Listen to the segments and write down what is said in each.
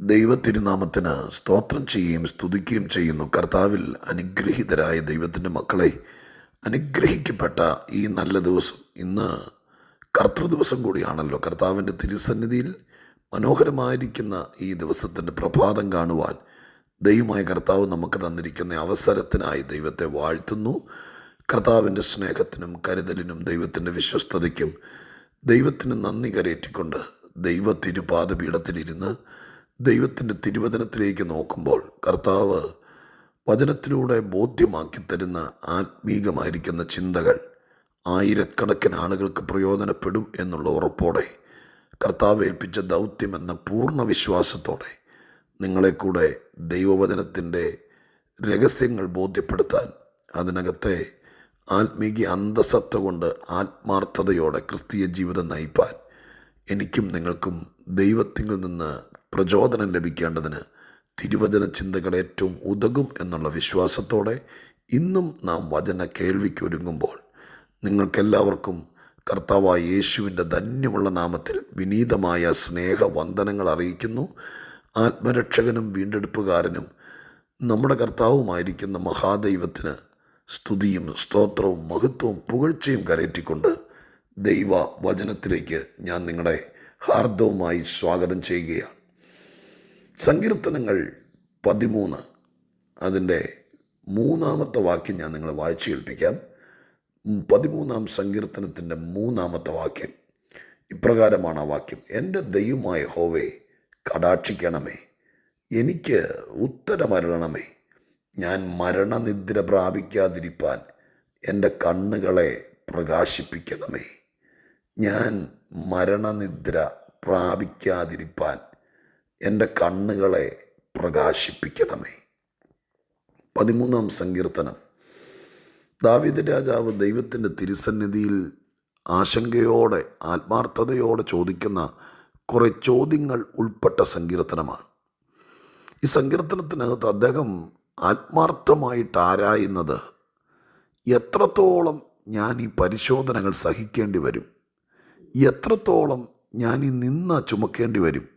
ദൈവത്തിരുനാമത്തിന് സ്തോത്രം ചെയ്യുകയും സ്തുതിക്കുകയും ചെയ്യുന്നു. കർത്താവിൽ അനുഗ്രഹീതരായ ദൈവത്തിന്റെ മക്കളെ അനുഗ്രഹിക്കപ്പെട്ട ഈ നല്ല ദിവസം. ഇന്ന് കർത്തൃദിവസം കൂടിയാണല്ലോ. കർത്താവിന്റെ തിരുസന്നിധിയിൽ മനോഹരമായിരിക്കുന്ന ഈ ദിവസത്തിന്റെ പ്രഭാതം കാണുവാൻ ദൈവമായ കർത്താവ് നമുക്ക് തന്നിരിക്കുന്ന അവസരത്തിനായി ദൈവത്തെ വാഴ്ത്തുന്നു. കർത്താവിന്റെ സ്നേഹത്തിനും കരുതലിനും ദൈവത്തിന്റെ വിശ്വസ്തതയ്ക്കും ദൈവത്തിന് നന്ദി കരയേറ്റിക്കൊണ്ട് ദൈവ തിരുപാദപീഠത്തിലിരുന്ന് ദൈവത്തിന്റെ തിരുവചനത്തിലേക്ക് നോക്കുമ്പോൾ കർത്താവ് വചനത്തിലൂടെ ബോധ്യമാക്കി തരുന്ന ആത്മീകമായിരിക്കുന്ന ചിന്തകൾ ആയിരക്കണക്കിന് ആളുകൾക്ക് പ്രയോജനപ്പെടും എന്നുള്ള ഉറപ്പോടെ കർത്താവ് ഏൽപ്പിച്ച ദൗത്യം എന്ന പൂർണ വിശ്വാസത്തോടെ നിങ്ങളെ കൂടെ ദൈവവചനത്തിന്റെ രഹസ്യങ്ങൾ ബോധ്യപ്പെടുത്താൻ അതിനകത്തെ ആത്മീക അന്തസത്ത കൊണ്ട് ആത്മാർത്ഥതയോടെ ക്രിസ്തീയ ജീവിതം നയിപ്പാൻ എനിക്കും നിങ്ങൾക്കും ദൈവത്തിൽ നിന്ന് പ്രചോദനം ലഭിക്കേണ്ടതിന് തിരുവചന ചിന്തകൾ ഏറ്റവും ഉതകും എന്നുള്ള വിശ്വാസത്തോടെ ഇന്നും നാം വചന കേൾവിക്ക് ഒരുങ്ങുമ്പോൾ നിങ്ങൾക്കെല്ലാവർക്കും കർത്താവായ യേശുവിന്റെ ധന്യമുള്ള നാമത്തിൽ വിനീതമായ സ്നേഹ വന്ദനങ്ങൾ അറിയിക്കുന്നു. ആത്മരക്ഷകനും വീണ്ടെടുപ്പുകാരനും നമ്മുടെ കർത്താവുമായിരിക്കുന്ന മഹാദൈവത്തിന് സ്തുതിയും സ്തോത്രവും മഹത്വവും പുകഴ്ചയും കരയറ്റിക്കൊണ്ട് ദൈവ വചനത്തിലേക്ക് ഞാൻ നിങ്ങളെ ഹാർദവുമായി സ്വാഗതം ചെയ്യുകയാണ്. സങ്കീർത്തനങ്ങൾ പതിമൂന്ന്. അതിന്റെ മൂന്നാമത്തെ വാക്യം ഞാൻ നിങ്ങളെ വായിച്ചു കേൾപ്പിക്കാം. പതിമൂന്നാം സങ്കീർത്തനത്തിന്റെ മൂന്നാമത്തെ വാക്യം. ഇപ്രകാരമാണ് ആ വാക്യം. എന്റെ ദൈവമായ ഹോവേ കടാക്ഷിക്കണമേ. എനിക്ക് ഉത്തരമരണമേ ഞാൻ മരണനിദ്ര പ്രാപിക്കാതിരിപ്പാൻ എന്റെ കണ്ണുകളെ പ്രകാശിപ്പിക്കണമേ. ഞാൻ മരണനിദ്ര പ്രാപിക്കാതിരിപ്പാൻ എന്റെ കണ്ണുകളെ പ്രകാശിപ്പിക്കണമേ. പതിമൂന്നാം സങ്കീർത്തനം. ദാവിദ് രാജാവ് ദൈവത്തിന്റെ തിരുസന്നിധിയിൽ ആശങ്കയോടെ ആത്മാർത്ഥതയോടെ ചോദിക്കുന്ന കുറേ ചോദ്യങ്ങൾ ഉൾപ്പെട്ട സങ്കീർത്തനമാണ്. ഈ സങ്കീർത്തനത്തിനകത്ത് അദ്ദേഹം ആത്മാർത്ഥമായിട്ട് ആരായുന്നത് എത്രത്തോളം ഞാൻ ഈ പരിശോധനകൾ സഹിക്കേണ്ടി വരും? എത്രത്തോളം ഞാൻ ഈ നിന്ന ചുമക്കേണ്ടി വരും?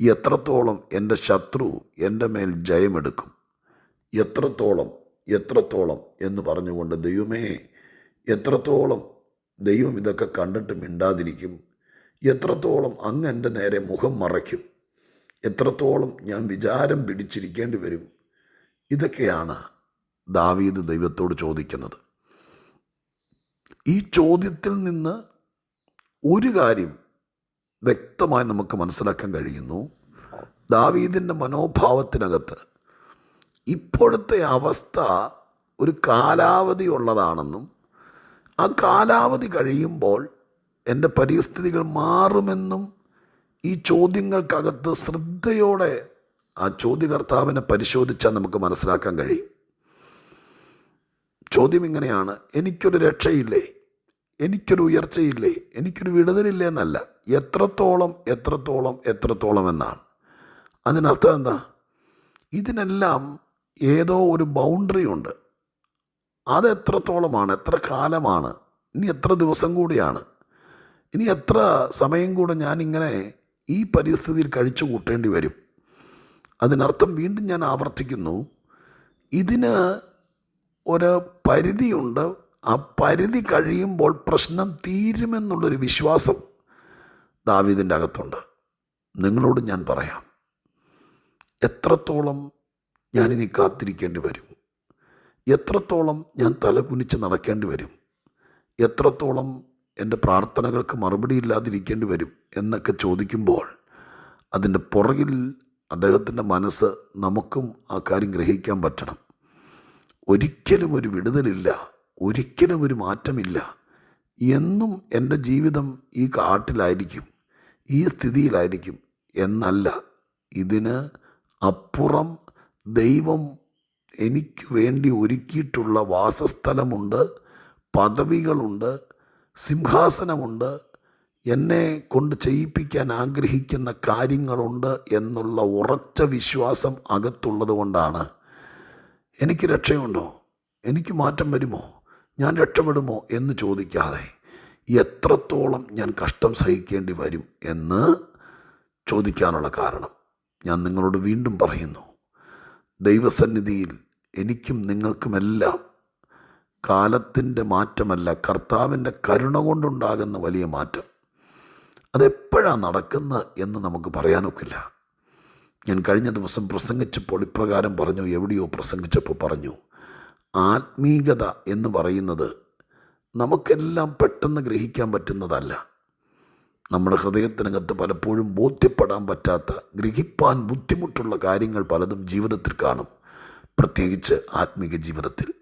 എത്രത്തോളം എന്റെ ശത്രു എന്റെ മേൽ ജയമെടുക്കും? എത്രത്തോളം എത്രത്തോളം എന്ന് പറഞ്ഞുകൊണ്ട് ദൈവമേ എത്രത്തോളം ദൈവം ഇതൊക്കെ കണ്ടിട്ട് മിണ്ടാതിരിക്കും? എത്രത്തോളം അങ്ങ് എന്റെ നേരെ മുഖം മറയ്ക്കും? എത്രത്തോളം ഞാൻ വിചാരം പിടിച്ചിരിക്കേണ്ടി വരും? ഇതൊക്കെയാണ് ദാവീദ് ദൈവത്തോട് ചോദിക്കുന്നത്. ഈ ചോദ്യത്തിൽ നിന്ന് ഒരു കാര്യം വ്യക്തമായി നമുക്ക് മനസ്സിലാക്കാൻ കഴിയുന്നു. ദാവീദിന്റെ മനോഭാവത്തിനകത്ത് ഇപ്പോഴത്തെ അവസ്ഥ ഒരു കാലാവധി ഉള്ളതാണെന്നും ആ കാലാവധി കഴിയുമ്പോൾ എന്റെ പരിസ്ഥിതികൾ മാറുമെന്നും ഈ ചോദ്യങ്ങൾക്കകത്ത് ശ്രദ്ധയോടെ ആ ചോദ്യകർത്താവിനെ പരിശോധിച്ചാൽ നമുക്ക് മനസ്സിലാക്കാൻ കഴിയും. ചോദ്യം ഇങ്ങനെയാണ്. എനിക്കൊരു രക്ഷയില്ലേ? എനിക്കൊരു ഉയർച്ചയില്ലേ? എനിക്കൊരു വിടുതലില്ലേ എന്നല്ല. എത്രത്തോളം എത്രത്തോളം എത്രത്തോളം എന്നാണ്. അതിനർത്ഥം എന്താ? ഇതിനെല്ലാം ഏതോ ഒരു ബൗണ്ടറി ഉണ്ട്. അത് എത്രത്തോളമാണ്? എത്ര കാലമാണ്? ഇനി എത്ര ദിവസം കൂടിയാണ്? ഇനി എത്ര സമയം കൂടെ ഞാനിങ്ങനെ ഈ പരിസ്ഥിതിയിൽ കഴിച്ചു കൂട്ടേണ്ടി വരും? അതിനർത്ഥം വീണ്ടും ഞാൻ ആവർത്തിക്കുന്നു. ഇതിന് ഒരു പരിധിയുണ്ട് ആ പരിധി കഴിയുമ്പോൾ പ്രശ്നം തീരുമെന്നുള്ളൊരു വിശ്വാസം ദാവീദിന്റെ അകത്തുണ്ട്. നിങ്ങളോട് ഞാൻ പറയാം. എത്രത്തോളം ഞാനിനി കാത്തിരിക്കേണ്ടി വരും? എത്രത്തോളം ഞാൻ തലകുനിച്ച് നടക്കേണ്ടി വരും? എത്രത്തോളം എന്റെ പ്രാർത്ഥനകൾക്ക് മറുപടി ഇല്ലാതിരിക്കേണ്ടി വരും എന്നൊക്കെ ചോദിക്കുമ്പോൾ അതിന്റെ പുറകിൽ അദ്ദേഹത്തിന്റെ മനസ്സ് നമുക്കും ആ കാര്യം ഗ്രഹിക്കാൻ പറ്റണം. ഒരിക്കലും ഒരു വിടുതലില്ല. ഒരിക്കലും ഒരു മാറ്റമില്ല. എന്നും എന്റെ ജീവിതം ഈ കാട്ടിലായിരിക്കും ഈ സ്ഥിതിയിലായിരിക്കും എന്നല്ല. ഇതിന് അപ്പുറം ദൈവം എനിക്ക് വേണ്ടി ഒരുക്കിയിട്ടുള്ള വാസസ്ഥലമുണ്ട് പദവികളുണ്ട് സിംഹാസനമുണ്ട് എന്നെ കൊണ്ട് ചെയ്യിപ്പിക്കാൻ ആഗ്രഹിക്കുന്ന കാര്യങ്ങളുണ്ട് എന്നുള്ള ഉറച്ച വിശ്വാസം അകത്തുള്ളത് കൊണ്ടാണ്. എനിക്ക് രക്ഷയുണ്ടോ? എനിക്ക് മാറ്റം വരുമോ? ഞാൻ രക്ഷപ്പെടുമോ എന്ന് ചോദിക്കാതെ എത്രത്തോളം ഞാൻ കഷ്ടം സഹിക്കേണ്ടി വരും എന്ന് ചോദിക്കാനുള്ള കാരണം ഞാൻ നിങ്ങളോട് വീണ്ടും പറയുന്നു. ദൈവസന്നിധിയിൽ എനിക്കും നിങ്ങൾക്കുമെല്ലാം കാലത്തിന്റെ മാറ്റമല്ല കർത്താവിന്റെ കരുണ കൊണ്ടുണ്ടാകുന്ന വലിയ മാറ്റം. അതെപ്പോഴാണ് നടക്കുന്നത് എന്ന് നമുക്ക് പറയാനൊക്കില്ല. ഞാൻ കഴിഞ്ഞ ദിവസം പ്രസംഗിച്ചപ്പോൾ ഇപ്രകാരം പറഞ്ഞു എവിടെയോ പ്രസംഗിച്ചപ്പോൾ പറഞ്ഞു ആത്മീകത എന്ന് പറയുന്നത് നമുക്കെല്ലാം പെട്ടെന്ന് ഗ്രഹിക്കാൻ പറ്റുന്നതല്ല. നമ്മുടെ ഹൃദയത്തിനകത്ത് പലപ്പോഴും ബോധ്യപ്പെടാൻ പറ്റാത്ത ഗ്രഹിപ്പാൻ ബുദ്ധിമുട്ടുള്ള കാര്യങ്ങൾ പലതും ജീവിതത്തിൽ കാണും. പ്രത്യേകിച്ച് ആത്മീക ജീവിതത്തിൽ.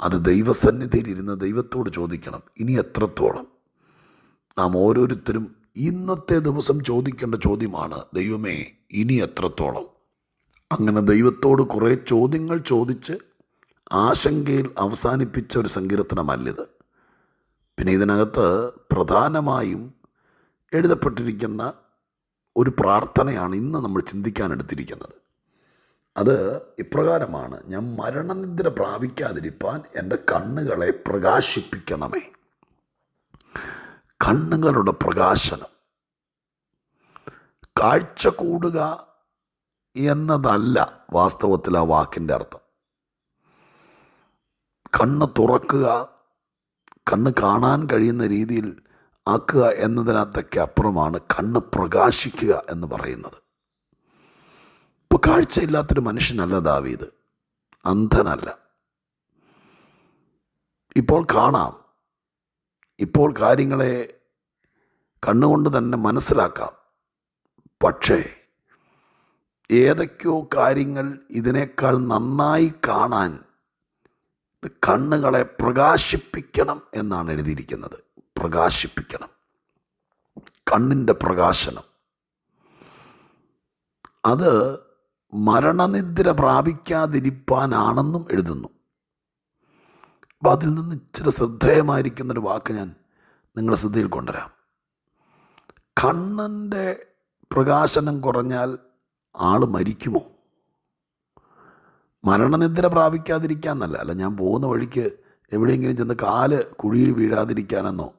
അത് ദൈവസന്നിധിയിൽ ഇരുന്ന് ദൈവത്തോട് ചോദിക്കണം ഇനി എത്രത്തോളം? നാം ഓരോരുത്തരും ഇന്നത്തെ ദിവസം ചോദിക്കേണ്ട ചോദ്യമാണ് ദൈവമേ ഇനി എത്രത്തോളം? അങ്ങനെ ദൈവത്തോട് കുറേ ചോദ്യങ്ങൾ ചോദിച്ച് ആശങ്കയിൽ അവസാനിപ്പിച്ച ഒരു സങ്കീർത്തനമല്ലിത്. പിന്നെ ഇതിനകത്ത് പ്രധാനമായും എഴുതപ്പെട്ടിരിക്കുന്ന ഒരു പ്രാർത്ഥനയാണ് ഇന്ന് നമ്മൾ ചിന്തിക്കാനെടുത്തിരിക്കുന്നത് അത് ഇപ്രകാരമാണ് ഞാൻ മരണനിദ്ര പ്രാപിക്കാതിരിപ്പാൻ എന്റെ കണ്ണുകളെ പ്രകാശിപ്പിക്കണമേ. കണ്ണുകളുടെ പ്രകാശനം. കാഴ്ച കൂടുക എന്നതല്ല വാസ്തവത്തിൽ ആ വാക്കിന്റെ അർത്ഥം. കണ്ണ് തുറക്കുക കണ്ണ് കാണാൻ കഴിയുന്ന രീതിയിൽ ആക്കുക എന്നതിനകത്തൊക്കെ അപ്പുറമാണ് കണ്ണ് പ്രകാശിക്കുക എന്ന് പറയുന്നത്. ഇപ്പോൾ കാഴ്ചയില്ലാത്തൊരു മനുഷ്യനല്ല ദാവീത് അന്ധനല്ല. ഇപ്പോൾ കാണാം. ഇപ്പോൾ കാര്യങ്ങളെ കണ്ണുകൊണ്ട് തന്നെ മനസ്സിലാക്കാം. പക്ഷേ ഏതൊക്കെയോ കാര്യങ്ങൾ ഇതിനേക്കാൾ നന്നായി കാണാൻ കണ്ണുകളെ പ്രകാശിപ്പിക്കണം എന്നാണ് എഴുതിയിരിക്കുന്നത്. പ്രകാശിപ്പിക്കണം. കണ്ണിന്റെ പ്രകാശനം. അത് മരണനിദ്ര പ്രാപിക്കാതിരിപ്പാനാണെന്നും എഴുതുന്നു. അപ്പം അതിൽ നിന്ന് ഇച്ചിരി ശ്രദ്ധേയമായിരിക്കുന്നൊരു വാക്ക് ഞാൻ നിങ്ങളുടെ ശ്രദ്ധയിൽ കൊണ്ടുവരാം. കണ്ണന്റെ പ്രകാശനം കുറഞ്ഞാൽ ആൾ മരിക്കുമോ? മരണനിദ്ര പ്രാപിക്കാതിരിക്കാന്നല്ല. അല്ല ഞാൻ പോകുന്ന വഴിക്ക് എവിടെയെങ്കിലും ചെന്ന് കാൽ കുഴിയിൽ വീഴാതിരിക്കാനെന്നോ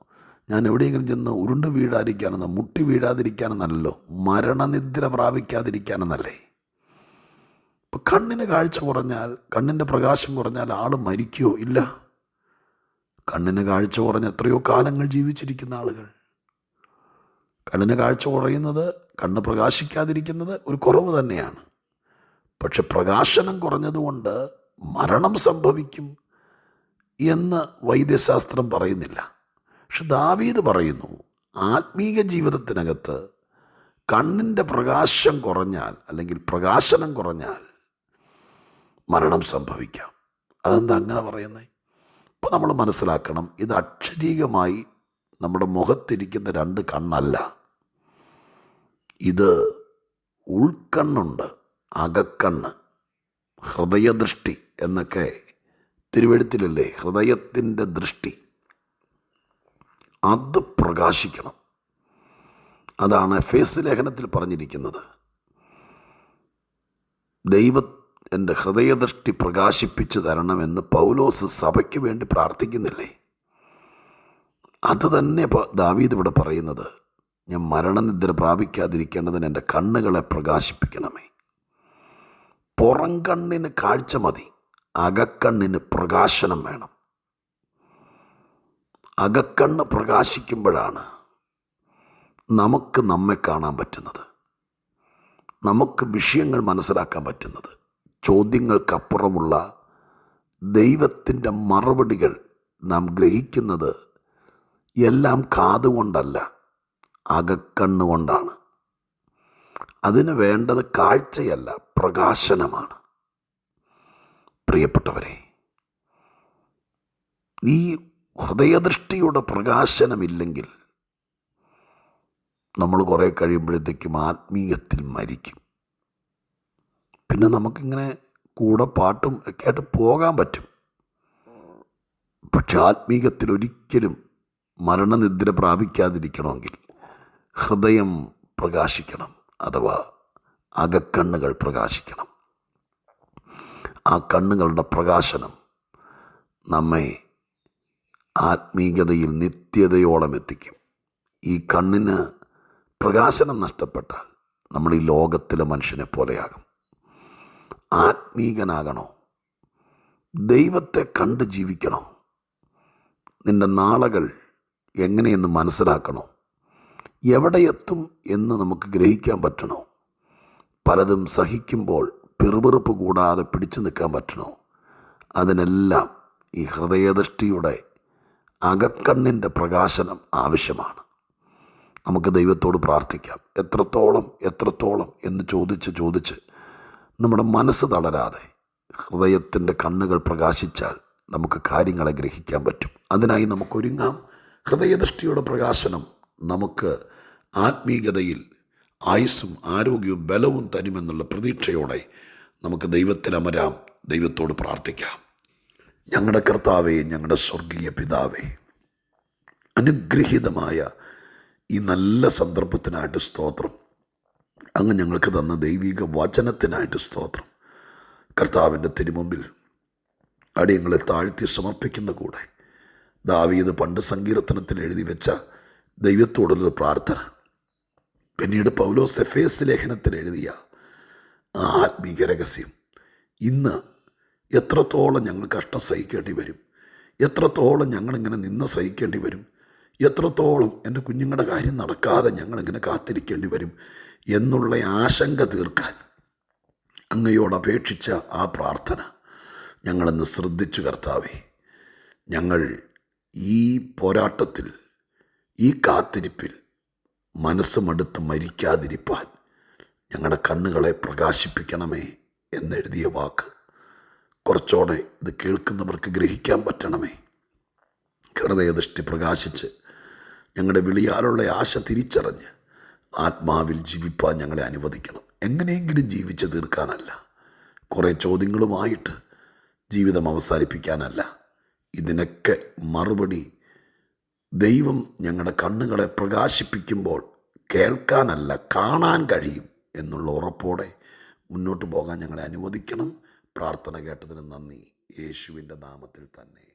ഞാൻ എവിടെയെങ്കിലും ചെന്ന് ഉരുണ്ട് വീഴാതിരിക്കാനെന്നോ മുട്ടി വീഴാതിരിക്കാനെന്നല്ലോ മരണനിദ്ര പ്രാപിക്കാതിരിക്കാനെന്നല്ലേ. ഇപ്പം കണ്ണിന് കാഴ്ച കുറഞ്ഞാൽ കണ്ണിന്റെ പ്രകാശം കുറഞ്ഞാൽ ആൾ മരിക്കുമോ ഇല്ല. കണ്ണിന് കാഴ്ച കുറഞ്ഞ എത്രയോ കാലങ്ങൾ ജീവിച്ചിരിക്കുന്ന ആളുകൾ. കണ്ണിന് കാഴ്ച കുറയുന്നത് കണ്ണ് പ്രകാശിക്കാതിരിക്കുന്നത് ഒരു കുറവ് തന്നെയാണ്. പക്ഷെ പ്രകാശനം കുറഞ്ഞതുകൊണ്ട് മരണം സംഭവിക്കും എന്ന് വൈദ്യശാസ്ത്രം പറയുന്നില്ല. പക്ഷെ ദാവീദ് പറയുന്നു ആത്മീക ജീവിതത്തിനകത്ത് കണ്ണിന്റെ പ്രകാശം കുറഞ്ഞാൽ അല്ലെങ്കിൽ പ്രകാശനം കുറഞ്ഞാൽ മരണം സംഭവിക്കാം. അതെന്താ അങ്ങനെ പറയുന്നത് ഇപ്പം നമ്മൾ മനസ്സിലാക്കണം ഇത് അക്ഷരീകമായി നമ്മുടെ മുഖത്തിരിക്കുന്ന രണ്ട് കണ്ണല്ല. ഇത് ഉൾക്കണ്ണുണ്ട്. അകക്കണ്ണ്. ഹൃദയദൃഷ്ടി എന്നൊക്കെ തിരുവഴുത്തിലല്ലേ? ഹൃദയത്തിന്റെ ദൃഷ്ടി. അത് പ്രകാശിക്കണം. അതാണ് ഫേസ് ലേഖനത്തിൽ പറഞ്ഞിരിക്കുന്നത്. ദൈവ എന്റെ ഹൃദയദൃഷ്ടി പ്രകാശിപ്പിച്ചു തരണമെന്ന് പൗലോസ് സഭയ്ക്ക് വേണ്ടി പ്രാർത്ഥിക്കുന്നില്ലേ? അത് തന്നെ ദാവീദ് ഇവിടെ പറയുന്നത്. ഞാൻ മരണനിദ്ര പ്രാപിക്കാതിരിക്കേണ്ടതിന് എന്റെ കണ്ണുകളെ പ്രകാശിപ്പിക്കണമേ. പുറം കണ്ണിന് കാഴ്ച മതി. അകക്കണ്ണിന് പ്രകാശനം വേണം. അകക്കണ്ണ് പ്രകാശിക്കുമ്പോഴാണ് നമുക്ക് നമ്മെ കാണാൻ പറ്റുന്നത്. നമുക്ക് വിഷയങ്ങൾ മനസ്സിലാക്കാൻ പറ്റുന്നത്. ചോദ്യങ്ങൾക്കപ്പുറമുള്ള ദൈവത്തിന്റെ മറുപടികൾ നാം ഗ്രഹിക്കുന്നത് എല്ലാം കാതുകൊണ്ടല്ല അകക്കണ്ണുകൊണ്ടാണ് അതിന് വേണ്ടത് കാഴ്ചയല്ല പ്രകാശനമാണ്. പ്രിയപ്പെട്ടവരെ ഈ ഹൃദയദൃഷ്ടിയുടെ പ്രകാശനമില്ലെങ്കിൽ നമ്മൾ കുറേ കഴിയുമ്പോഴത്തേക്കും ആത്മീയത്തിൽ മരിക്കും. പിന്നെ നമുക്കിങ്ങനെ കൂടെ പാട്ടും ഒക്കെ ആയിട്ട് പോകാൻ പറ്റും. പക്ഷെ ആത്മീയത്തിൽ ഒരിക്കലും മരണനിദ്ര പ്രാപിക്കാതിരിക്കണമെങ്കിൽ ഹൃദയം പ്രകാശിക്കണം. അഥവാ അകക്കണ്ണുകൾ പ്രകാശിക്കണം. ആ കണ്ണുകളുടെ പ്രകാശനം നമ്മെ ആത്മീകതയിൽ നിത്യതയോളം എത്തിക്കും. ഈ കണ്ണിന് പ്രകാശനം നഷ്ടപ്പെട്ടാൽ നമ്മൾ ഈ ലോകത്തിലെ മനുഷ്യനെ പോലെയാകും. ആത്മീകനാകണോ? ദൈവത്തെ കണ്ട് ജീവിക്കണോ? നിന്റെ നാളകൾ എങ്ങനെയെന്ന് മനസ്സിലാക്കണോ? എവിടെ എത്തും എന്ന് നമുക്ക് ഗ്രഹിക്കാൻ പറ്റണോ? പലതും സഹിക്കുമ്പോൾ പിറുപിറുപ്പ് കൂടാതെ പിടിച്ചു നിൽക്കാൻ പറ്റണോ? അതിനെല്ലാം ഈ ഹൃദയദൃഷ്ടിയുടെ അകക്കണ്ണിന്റെ പ്രകാശനം ആവശ്യമാണ്. നമുക്ക് ദൈവത്തോട് പ്രാർത്ഥിക്കാം. എത്രത്തോളം എത്രത്തോളം എന്ന് ചോദിച്ച് ചോദിച്ച് നമ്മുടെ മനസ്സ് തളരാതെ ഹൃദയത്തിന്റെ കണ്ണുകൾ പ്രകാശിച്ചാൽ നമുക്ക് കാര്യങ്ങളെ ഗ്രഹിക്കാൻ പറ്റും. അതിനായി നമുക്കൊരുങ്ങാം ഹൃദയദൃഷ്ടിയുടെ പ്രകാശനം നമുക്ക് ആത്മീയതയിൽ ആയുസ്സും ആരോഗ്യവും ബലവും തരുമെന്നുള്ള പ്രതീക്ഷയോടെ നമുക്ക് ദൈവത്തിൽ അമരാം ദൈവത്തോട് പ്രാർത്ഥിക്കാം. ഞങ്ങളുടെ കർത്താവേ ഞങ്ങളുടെ സ്വർഗീയ പിതാവേ അനുഗ്രഹീതമായ ഈ നല്ല സന്ദർഭത്തിനായിട്ട് സ്തോത്രം. അങ്ങ് ഞങ്ങൾക്ക് തന്ന ദൈവിക വചനത്തിനായിട്ട് സ്തോത്രം. കർത്താവിന്റെ തിരുമുമ്പിൽ അടിയങ്ങളെ താഴ്ത്തി സമർപ്പിക്കുന്ന കൂടെ ദാവീത് പണ്ട് സങ്കീർത്തനത്തിൽ എഴുതി വെച്ച ദൈവത്തോടുള്ള പ്രാർത്ഥന. പിന്നീട് പൗലോസ് എഫേസ് ലേഖനത്തിൽ എഴുതിയ ആ ആത്മീക രഹസ്യം. ഇന്ന് എത്രത്തോളം ഞങ്ങൾ കഷ്ടം സഹിക്കേണ്ടി വരും? എത്രത്തോളം ഞങ്ങളിങ്ങനെ നിന്ന് സഹിക്കേണ്ടി വരും? എത്രത്തോളം എന്റെ കുഞ്ഞുങ്ങളുടെ കാര്യം നടക്കാതെ ഞങ്ങളിങ്ങനെ കാത്തിരിക്കേണ്ടി വരും? എന്നുള്ള ആശങ്ക തീർക്കാൻ അങ്ങയോട് അപേക്ഷിച്ച ആ പ്രാർത്ഥന ഞങ്ങളെന്ന് ശ്രദ്ധിച്ചു കർത്താവേ. ഞങ്ങൾ ഈ പോരാട്ടത്തിൽ ഈ കാത്തിരിപ്പിൽ മനസ്സുമടുത്ത് മരിക്കാതിരിപ്പാൻ ഞങ്ങളുടെ കണ്ണുകളെ പ്രകാശിപ്പിക്കണമേ എന്നെഴുതിയ വാക്ക്. കുറച്ചുകൂടെ ഇത് കേൾക്കുന്നവർക്ക് ഗ്രഹിക്കാൻ പറ്റണമേ. ഹൃദയദൃഷ്ടി പ്രകാശിച്ച് ഞങ്ങളുടെ വിളിയാലുള്ള ആശ തിരിച്ചറിഞ്ഞ് ആത്മാവിൽ ജീവിപ്പാൻ ഞങ്ങളെ അനുവദിക്കണം. എങ്ങനെയെങ്കിലും ജീവിച്ച് തീർക്കാനല്ല. കുറേ ചോദ്യങ്ങളുമായിട്ട് ജീവിതം അവസാനിപ്പിക്കാനല്ല. ഇതിനൊക്കെ മറുപടി ദൈവം ഞങ്ങളുടെ കണ്ണുകളെ പ്രകാശിപ്പിക്കുമ്പോൾ കേൾക്കാനല്ല കാണാൻ കഴിയും എന്നുള്ള ഉറപ്പോടെ മുന്നോട്ട് പോകാൻ ഞങ്ങളെ അനുവദിക്കണം. പ്രാർത്ഥന കേട്ടതിന് നന്ദി. യേശുവിന്റെ നാമത്തിൽ തന്നെ.